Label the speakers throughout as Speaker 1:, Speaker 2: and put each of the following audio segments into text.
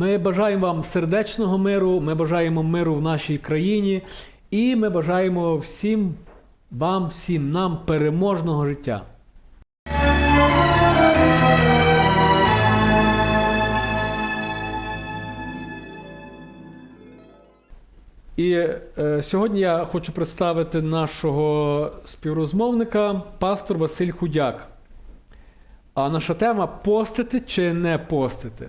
Speaker 1: Ми бажаємо вам сердечного миру, ми бажаємо миру в нашій країні, і ми бажаємо всім вам, всім нам переможного життя. І е, сьогодні я хочу представити нашого співрозмовника, пастор Василь Худяк. А наша тема постити чи не постити.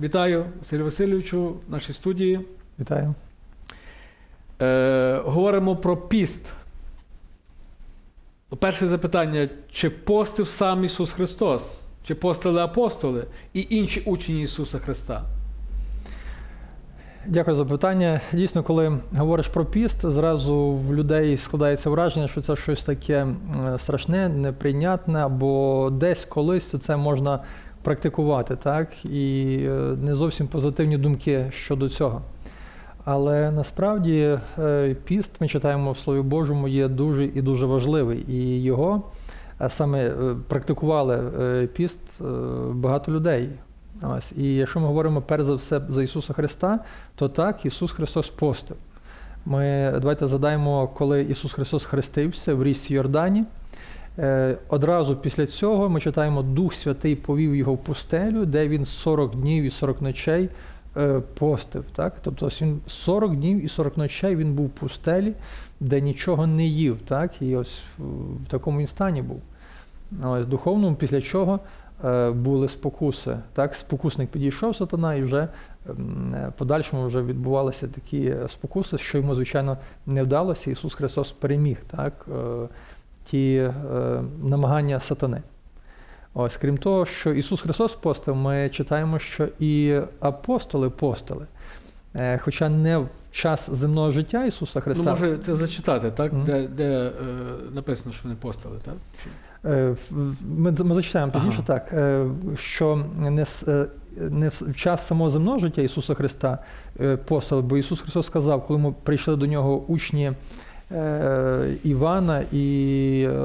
Speaker 1: Вітаю, Василю Васильовичу, в нашій студії.
Speaker 2: Вітаю.
Speaker 1: Е, говоримо про піст. Перше запитання: чи постив сам Ісус Христос? Чи постили апостоли і інші учні Ісуса Христа?
Speaker 2: Дякую за питання. Дійсно, коли говориш про піст, зразу в людей складається враження, що це щось таке е, страшне, неприйнятне, або десь колись це можна практикувати, так? І е, не зовсім позитивні думки щодо цього. Але насправді е, піст, ми читаємо в Слові Божому, є дуже і дуже важливий. І його е, саме практикували піст багато людей. І якщо ми говоримо перш за все за Ісуса Христа, то так, Ісус Христос постив. Ми давайте задаємо, коли Ісус Христос хрестився в річці Йордані. Е, Одразу після цього ми читаємо Дух Святий повів його в пустелю, де він 40 днів і 40 ночей е, постив. Так? Тобто ось він 40 днів і 40 ночей він був в пустелі, де нічого не їв. Так? І ось в в такому він стані був. Ось духовному, після чого е, були спокуси. Так, спокусник підійшов сатана, і вже е, подальшому вже відбувалися такі спокуси, що йому, звичайно, не вдалося. Ісус Христос переміг так, ті е, намагання сатани. Ось, крім того, що Ісус Христос постив, ми читаємо, що і апостоли постили. Е, Хоча не в час земного життя Ісуса Христа.
Speaker 1: Ну, може це зачитати, так?
Speaker 2: Мгм.
Speaker 1: Де, де е, написано, що вони постили, так?
Speaker 2: Е, Ми, ми зачитаємо
Speaker 1: Ага.
Speaker 2: пізніше так, е, що не, е, не в час самого земного життя Ісуса Христа постав, бо Ісус Христос сказав, коли ми прийшли до нього учні Івана і е,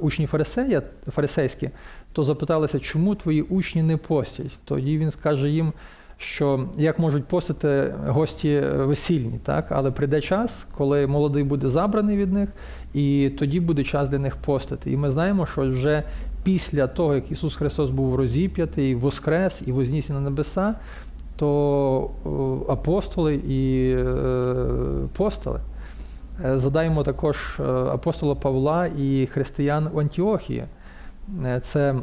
Speaker 2: учні фарисея, фарисейські, то запиталися, чому твої учні не постять? Тоді він скаже їм, що як можуть постити гості весільні, так? але прийде час, коли молодий буде забраний від них, і тоді буде час для них постити. І ми знаємо, що вже після того, як Ісус Христос був розіп'ятий, воскрес і вознісся на небеса, то е, апостоли і е, постили. Е, Задаємо також е, апостола Павла і християн в Антіохії. Е, Це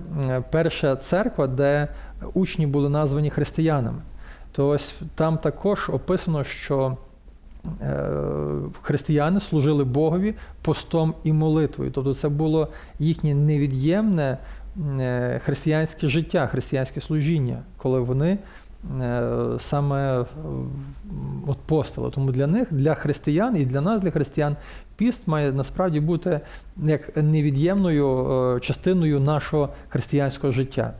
Speaker 2: перша церква, де учні були названі християнами. То ось там також описано, що е, християни служили Богові постом і молитвою. Тобто це було їхнє невід'ємне е, християнське життя, християнське служіння, коли вони е, саме е, от постили. Тому для них, для християн і для нас, для християн, піст має насправді бути як невід'ємною е, частиною нашого християнського життя.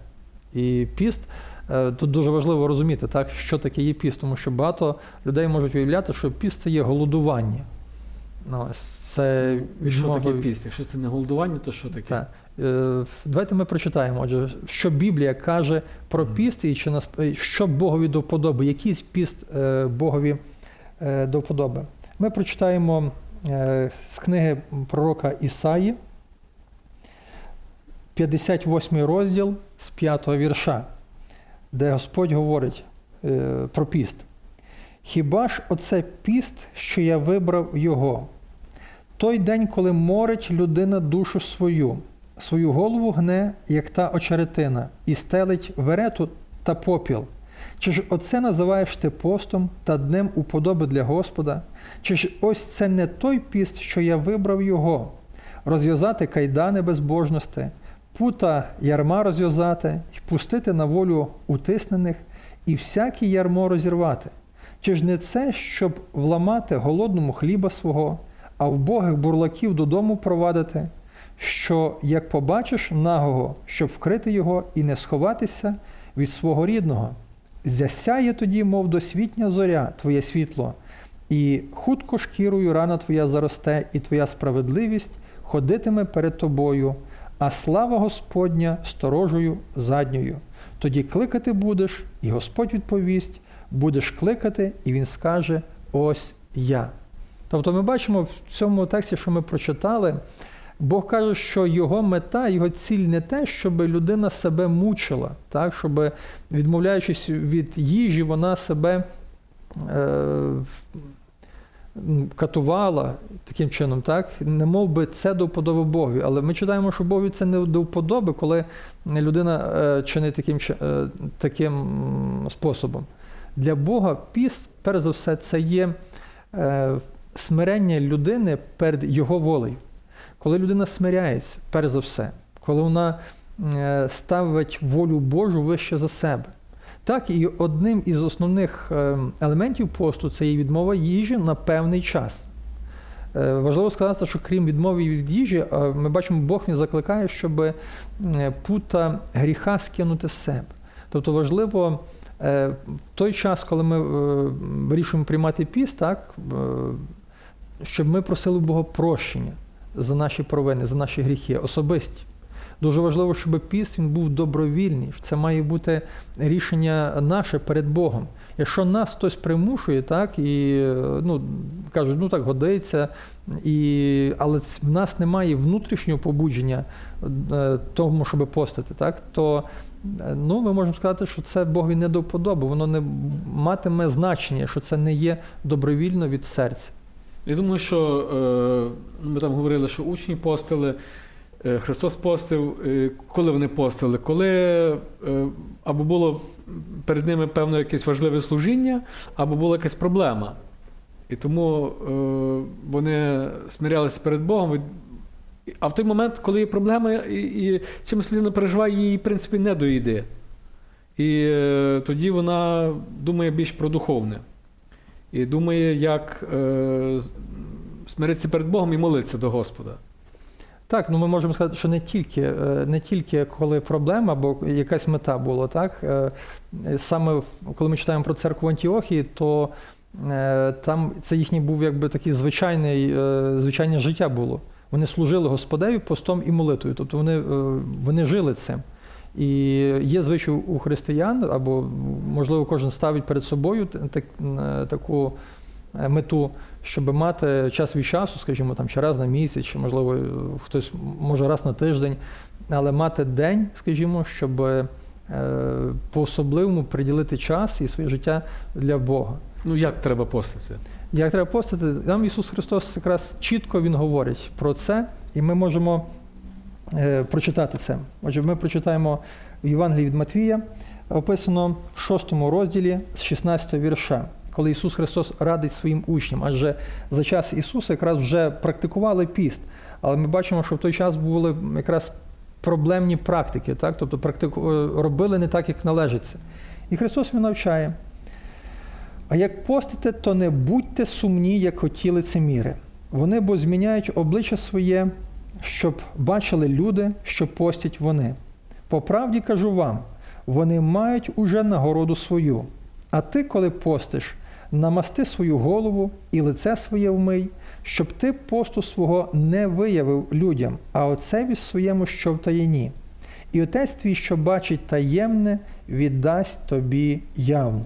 Speaker 2: І піст. е, Тут дуже важливо розуміти, так, що таке є піст, тому що багато людей можуть уявляти, що піст це є голодування. Ну, це
Speaker 1: що
Speaker 2: відмова
Speaker 1: таке піст? Якщо це не голодування, то що таке?
Speaker 2: Так. Е, Давайте ми прочитаємо, отже, що Біблія каже про піст і чи нас, що Богові до вподоби, який піст е, Богові е, до вподоби. Ми прочитаємо з книги пророка Ісаї, 58 розділ з 5 вірша, де Господь говорить про піст. Хіба ж оце піст, що я вибрав його? Той день, коли морить людина душу свою, свою голову гне, як та очеретина, і стелить верету та попіл. Чи ж оце називаєш ти постом та днем уподоби для Господа? Чи ж ось це не той піст, що я вибрав його? Розв'язати кайдани безбожності, пута ярма розв'язати, й пустити на волю утиснених, і всяке ярмо розірвати? Чи ж не це, щоб вламати голодному хліба свого, а вбогих бурлаків додому провадити, що як побачиш нагого, щоб вкрити його і не сховатися від свого рідного, засяє тоді, мов досвітня зоря, твоє світло, і хутко шкірою рана твоя заросте, і твоя справедливість ходитиме перед тобою, а слава Господня сторожою задньою. Тоді кликати будеш, і Господь відповість, будеш кликати, і Він скаже: Ось я. Тобто ми бачимо в цьому тексті, що ми прочитали, Бог каже, що його мета, його ціль не те, щоб людина себе мучила, так? щоб, відмовляючись від їжі, вона себе е, катувала таким чином, так? не мов би це до вподоби Богові. Але ми читаємо, що Богові це не до вподоби, коли людина е, чинить таким, е, таким способом. Для Бога піст, перш за все, це є е, смирення людини перед Його волею. Коли людина смиряється, перш за все, коли вона е, ставить волю Божу вище за себе. Так, і одним із основних е, елементів посту це є відмова їжі на певний час. Е, Важливо сказати, що крім відмови від їжі, ми бачимо, Бог він закликає, щоб пута гріха скинути з себе. Тобто важливо в той час, коли ми вирішуємо приймати піст, так, щоб ми просили Бога прощення за наші провини, за наші гріхи, особисті. Дуже важливо, щоб піст він був добровільний. Це має бути рішення наше перед Богом. Якщо нас хтось примушує, так і ну кажуть, ну так годиться, і, але в нас немає внутрішнього побудження е, тому, щоб постити, так то е, ну, ми можемо сказати, що це Богові не до вподоби, воно не матиме значення, що це не є добровільно від серця.
Speaker 1: Я думаю, що е, ми там говорили, що учні постили, е, Христос постив. Е, коли вони постили? Коли або було перед ними певне якесь важливе служіння, або була якась проблема. І тому вони смирялися перед Богом. А в той момент, коли є проблема, і, і чимось людина переживає, її, в принципі, не доїде. І тоді вона думає більш про духовне. І думає, як е, смиритися перед Богом і молитися до Господа.
Speaker 2: Так, ну ми можемо сказати, що не тільки, е, не тільки коли проблема або якась мета була, так е, саме коли ми читаємо про церкву Антіохії, то е, там це їхній був якби такий звичайний, звичайне життя було. Вони служили Господеві постом і молитвою, тобто вони, вони жили цим. І є звичай у християн, або можливо кожен ставить перед собою так, е, таку е, мету, щоб мати час від часу, скажімо, там чи раз на місяць, чи можливо е, хтось може раз на тиждень, але мати день, скажімо, щоб е, по-особливому приділити час і своє життя для Бога.
Speaker 1: Ну, як треба постити?
Speaker 2: Як треба постати? Нам Ісус Христос якраз чітко Він говорить про це, і ми можемо прочитати це. Отже, ми прочитаємо в Євангелії від Матвія, описано в 6 розділі з 16 вірша, коли Ісус Христос радить своїм учням, адже за час Ісуса якраз вже практикували піст. Але ми бачимо, що в той час були якраз проблемні практики, так? тобто практику, е, робили не так, як належиться. І Христос Він навчає. А як постите, то не будьте сумні, як оті лицеміри. Вони бо зміняють обличчя своє, щоб бачили люди, що постять вони. По правді кажу вам, вони мають уже нагороду свою. А ти, коли постиш, намасти свою голову і лице своє вмий, щоб ти посту свого не виявив людям, а отцеві своєму, що в таїні. І отець твій, що бачить таємне, віддасть тобі явно.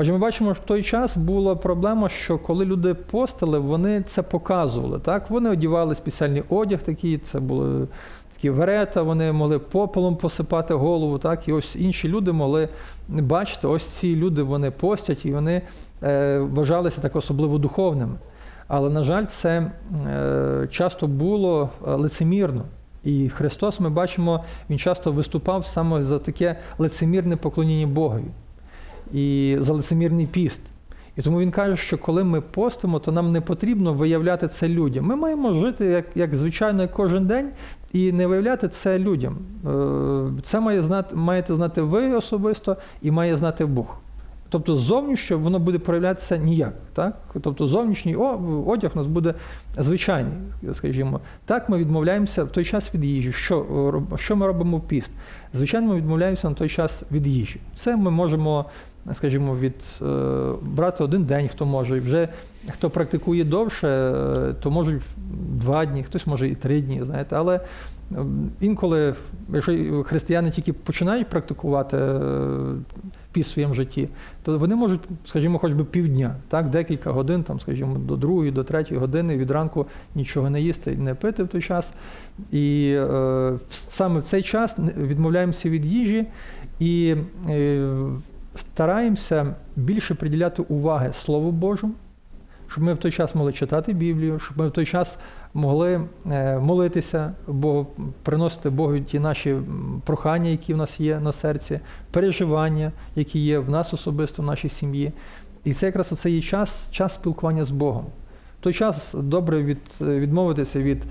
Speaker 2: Отже, ми бачимо, що в той час була проблема, що коли люди постили, вони це показували. Так? Вони одягали спеціальний одяг, такий, це були такі верета, вони могли попелом посипати голову, так? і ось інші люди могли бачити, ось ці люди вони постять, і вони е, вважалися так особливо духовними. Але, на жаль, це е, часто було е, лицемірно. І Христос, ми бачимо, Він часто виступав саме за таке лицемірне поклоніння Богові і за лицемірний піст. І тому він каже, що коли ми постимо, то нам не потрібно виявляти це людям. Ми маємо жити як, як звичайно, кожен день, і не виявляти це людям. Е, Це має знати, маєте знати ви особисто і має знати Бог. Тобто зовнішньо воно буде проявлятися ніяк. Так? Тобто зовнішній одяг у нас буде звичайний, скажімо. Так, ми відмовляємося в той час від їжі. Що, роб- що ми робимо в піст? Звичайно, ми відмовляємося на той час від їжі. Це ми можемо скажімо, від е, брати один день, хто може. І Вже хто практикує довше, е, то можуть два дні, хтось може і три дні, знаєте. Але інколи, якщо християни тільки починають практикувати е, в своєму житті, то вони можуть, скажімо, хоч би півдня, так, декілька годин, там, скажімо, до другої, до третьої години від ранку нічого не їсти, не пити в той час. І е, саме в цей час відмовляємося від їжі і стараємося більше приділяти уваги Слову Божому, щоб ми в той час могли читати Біблію, щоб ми в той час могли е, молитися Богу, приносити Богу ті наші прохання, які в нас є на серці, переживання, які є в нас особисто, в нашій сім'ї. І це якраз оцей час, час спілкування з Богом. Той час добре від, відмовитися від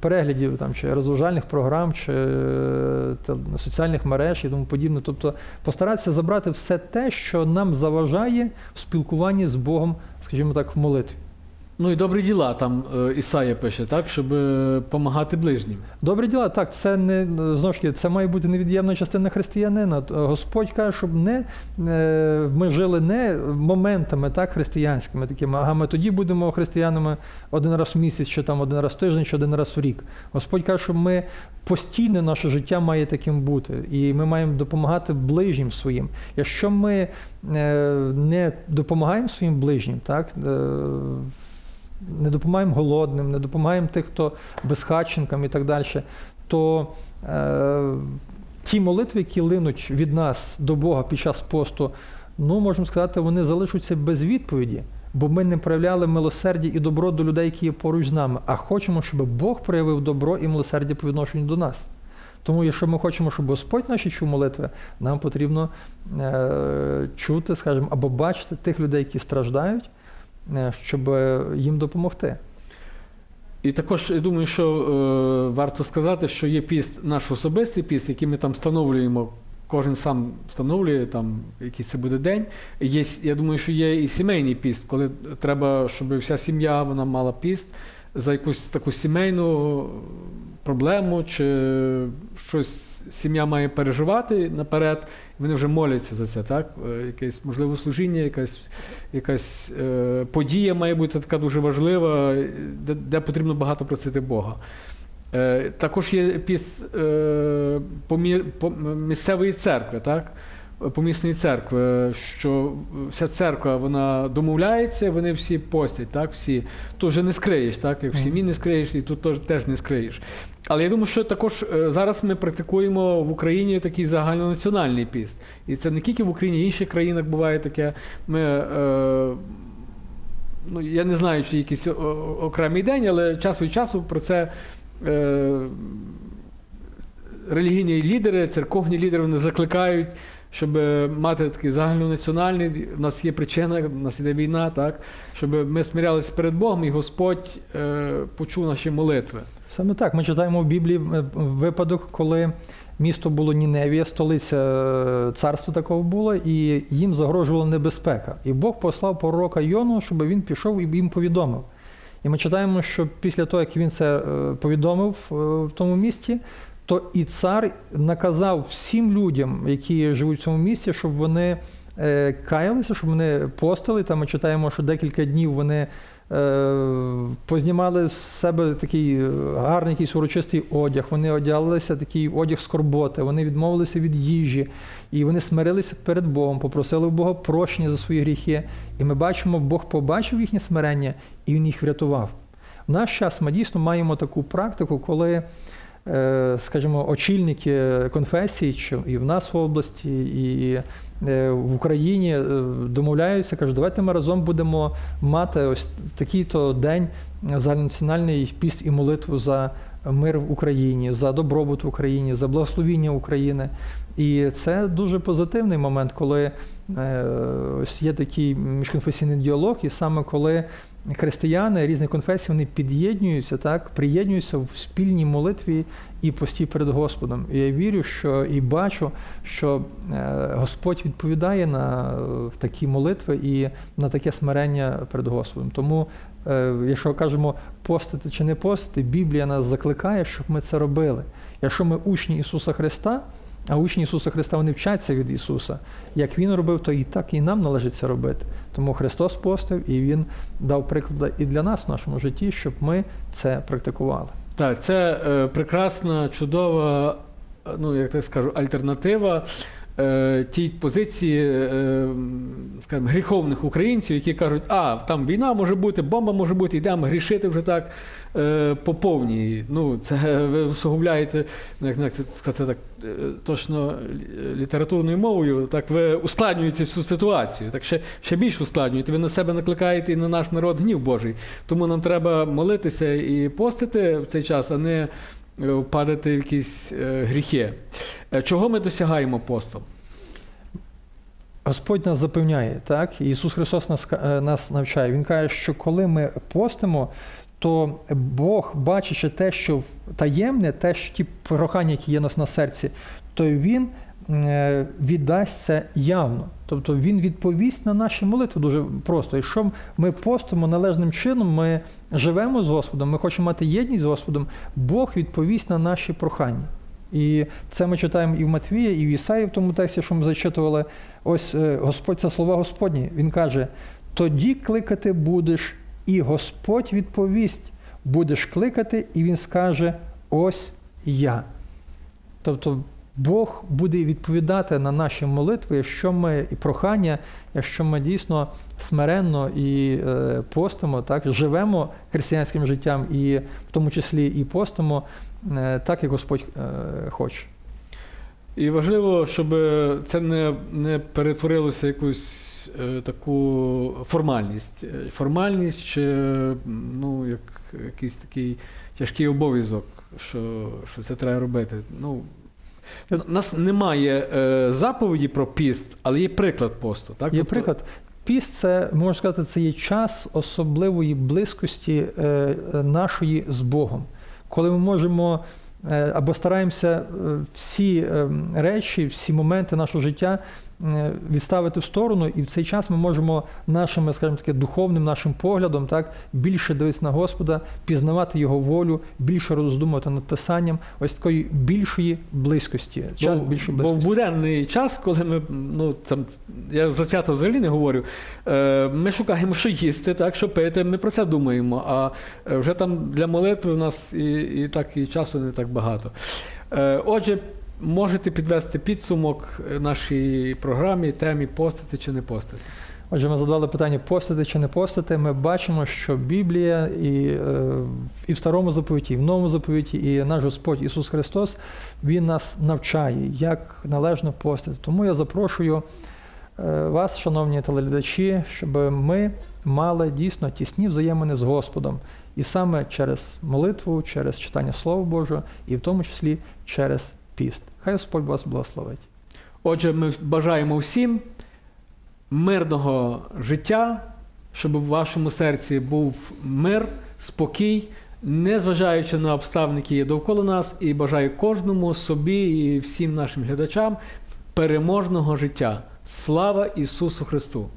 Speaker 2: переглядів там, чи розважальних програм, чи е, та, соціальних мереж і тому подібне. Тобто постаратися забрати все те, що нам заважає в спілкуванні з Богом, скажімо так, в молитві.
Speaker 1: Ну і добрі діла там е, Ісая пише, так, щоб допомагати ближнім.
Speaker 2: Добрі діла, так, це не знову ж таки, це має бути невід'ємна частина християнина. Господь каже, щоб не е, ми жили не моментами так, християнськими такими, ага, ми тоді будемо християнами один раз в місяць, чи там один раз в тиждень, чи один раз в рік. Господь каже, що ми постійно наше життя має таким бути, і ми маємо допомагати ближнім своїм. Якщо ми е, не допомагаємо своїм ближнім, так. Не допомагаємо голодним, не допомагаємо тих, хто безхатченкам і так далі, то е, ті молитви, які линуть від нас до Бога під час посту, ну, можемо сказати, вони залишаться без відповіді, бо ми не проявляли милосердя і добро до людей, які є поруч з нами, а хочемо, щоб Бог проявив добро і милосердя по відношенню до нас. Тому, якщо ми хочемо, щоб Господь наші чув молитви, нам потрібно е, чути, скажімо, або бачити тих людей, які страждають, щоб їм допомогти.
Speaker 1: І також я думаю, що е, варто сказати, що є піст, наш особистий піст, який ми там встановлюємо. Кожен сам встановлює там, який це буде день. Є, я думаю, що є і сімейний піст, коли треба, щоб вся сім'я вона мала піст за якусь таку сімейну проблему, чи щось сім'я має переживати наперед, вони вже моляться за це, так? Е, Якесь можливо служіння, якась, якась е, подія має бути така дуже важлива, де, де потрібно багато просити Бога. Е, також є піс е, помі- по- місцевої церкви, так? Помісної церкви, що вся церква вона домовляється, вони всі постять, так? Всі. Тут вже не скриєш, так? Як в сім'ї не скриєш, і тут теж- не скриєш. Але я думаю, що також е, зараз ми практикуємо в Україні такий загальнонаціональний піст. І це не тільки в Україні, в інших країнах буває таке. Ми, е, ну, я не знаю, чи якийсь окремий день, але час від часу про це. Е, релігійні лідери, церковні лідери вони закликають, щоб мати такий загальнонаціональний. У нас є причина, у нас іде війна, так, щоб ми смирялися перед Богом, і Господь е, почув наші молитви.
Speaker 2: Саме так. Ми читаємо в Біблії е, випадок, коли місто було Ніневія, столиця е, царства такого було, і їм загрожувала небезпека. І Бог послав пророка Йону, щоб він пішов і їм повідомив. І ми читаємо, що після того, як він це е, повідомив е, в тому місті, то і цар наказав всім людям, які живуть в цьому місті, щоб вони е, каялися, щоб вони постили. Там ми читаємо, що декілька днів вони е, познімали з себе такий е, гарний якийсь урочистий одяг. Вони одягалися такий одяг скорботи, вони відмовилися від їжі, і вони смирилися перед Богом, попросили у Бога прощення за свої гріхи. І ми бачимо, Бог побачив їхнє смирення і Він їх врятував. В наш час ми дійсно маємо таку практику, коли скажімо, очільники конфесій, чи і в нас в області, і е, в Україні е, домовляються, кажуть, давайте ми разом будемо мати ось такий-то день загальнонаціональний піст і молитву за мир в Україні, за добробут в Україні, за благословіння України. І це дуже позитивний момент, коли е, ось є такий міжконфесійний діалог, і саме коли християни різних конфесій вони під'єднуються, так, приєднуються в спільній молитві і пості перед Господом. І я вірю, що і бачу, що е, Господь відповідає на е, такі молитви і на таке смирення перед Господом. Тому, е, якщо кажемо постити чи не постити, Біблія нас закликає, щоб ми це робили. Якщо ми учні Ісуса Христа, А учні Ісуса Христа вони вчаться від Ісуса. Як Він робив, то і так і нам належить це робити. Тому Христос постив і Він дав приклади і для нас в нашому житті, щоб ми це практикували.
Speaker 1: Так, це е, прекрасна, чудова, е, ну як так скажу, альтернатива тій позиції, е, скажімо, гріховних українців, які кажуть, а там війна може бути, бомба може бути, йдемо грішити вже так е, по повній. Ну, це ви усугубляєте, ну, як, як сказати так, е, точно літературною мовою, так ви ускладнюєте цю ситуацію, так ще, ще більш ускладнюєте. Ви на себе накликаєте і на наш народ гнів Божий. Тому нам треба молитися і постити в цей час, а не е, впадати в якісь е, гріхи. Е, Чого ми досягаємо постом?
Speaker 2: Господь нас запевняє, так? Ісус Христос нас, е, нас навчає. Він каже, що коли ми постимо, то Бог, бачачи те, що таємне, те, що ті прохання, які є у нас на серці, то Він е, віддасть це явно. Тобто Він відповість на наші молитви дуже просто. Якщо ми постимо належним чином, ми живемо з Господом, ми хочемо мати єдність з Господом, Бог відповість на наші прохання. І це ми читаємо і в Матвія, і в Ісаї, в тому тексті, що ми зачитували. Ось е, Господь, це слова Господні. Він каже: тоді кликати будеш, і Господь відповість, будеш кликати, і Він скаже: Ось я. Тобто Бог буде відповідати на наші молитви, якщо ми і прохання, якщо ми дійсно смиренно і е, постимо, так, живемо християнським життям, і в тому числі і постимо, е, так як Господь е, хоче.
Speaker 1: І важливо, щоб це не, не перетворилося якусь е, таку формальність. Формальність чи ну, як якийсь такий тяжкий обов'язок, що, що це треба робити. Ну, у нас немає е, заповіді про піст, але є приклад посту. Так?
Speaker 2: Є
Speaker 1: Тобто-
Speaker 2: приклад. Піст це можна сказати, це є час особливої близькості е, нашої з Богом, коли ми можемо е, або стараємося е, всі е, речі, всі моменти нашого життя відставити в сторону, і в цей час ми можемо нашим, скажімо таки, духовним нашим поглядом так більше дивитися на Господа, пізнавати його волю, більше роздумувати над писанням, ось такої більшої близькості. Час
Speaker 1: бо,
Speaker 2: більшої
Speaker 1: бо в
Speaker 2: близькості.
Speaker 1: буденний час, коли ми, ну там, я за свято взагалі не говорю, е, ми шукаємо, що їсти, так, що пити, ми про це думаємо. А е, вже там для молитви в нас і, і так і часу не так багато. Е, отже, можете підвести підсумок е, нашій програмі, темі постити чи не постити.
Speaker 2: Отже, ми задали питання постити чи не постити. Ми бачимо, що Біблія і, е, і в старому заповіті, і в новому заповіті, і наш Господь Ісус Христос Він нас навчає, як належно постити. Тому я запрошую е, вас, шановні телеглядачі, щоб ми мали дійсно тісні взаємини з Господом. І саме через молитву, через читання Слова Божого, і в тому числі через піст. Хай Господь вас благословить.
Speaker 1: Отже, ми бажаємо всім мирного життя, щоб в вашому серці був мир, спокій, незважаючи на обставини, які є довкола нас, і бажаю кожному собі і всім нашим глядачам переможного життя. Слава Ісусу Христу!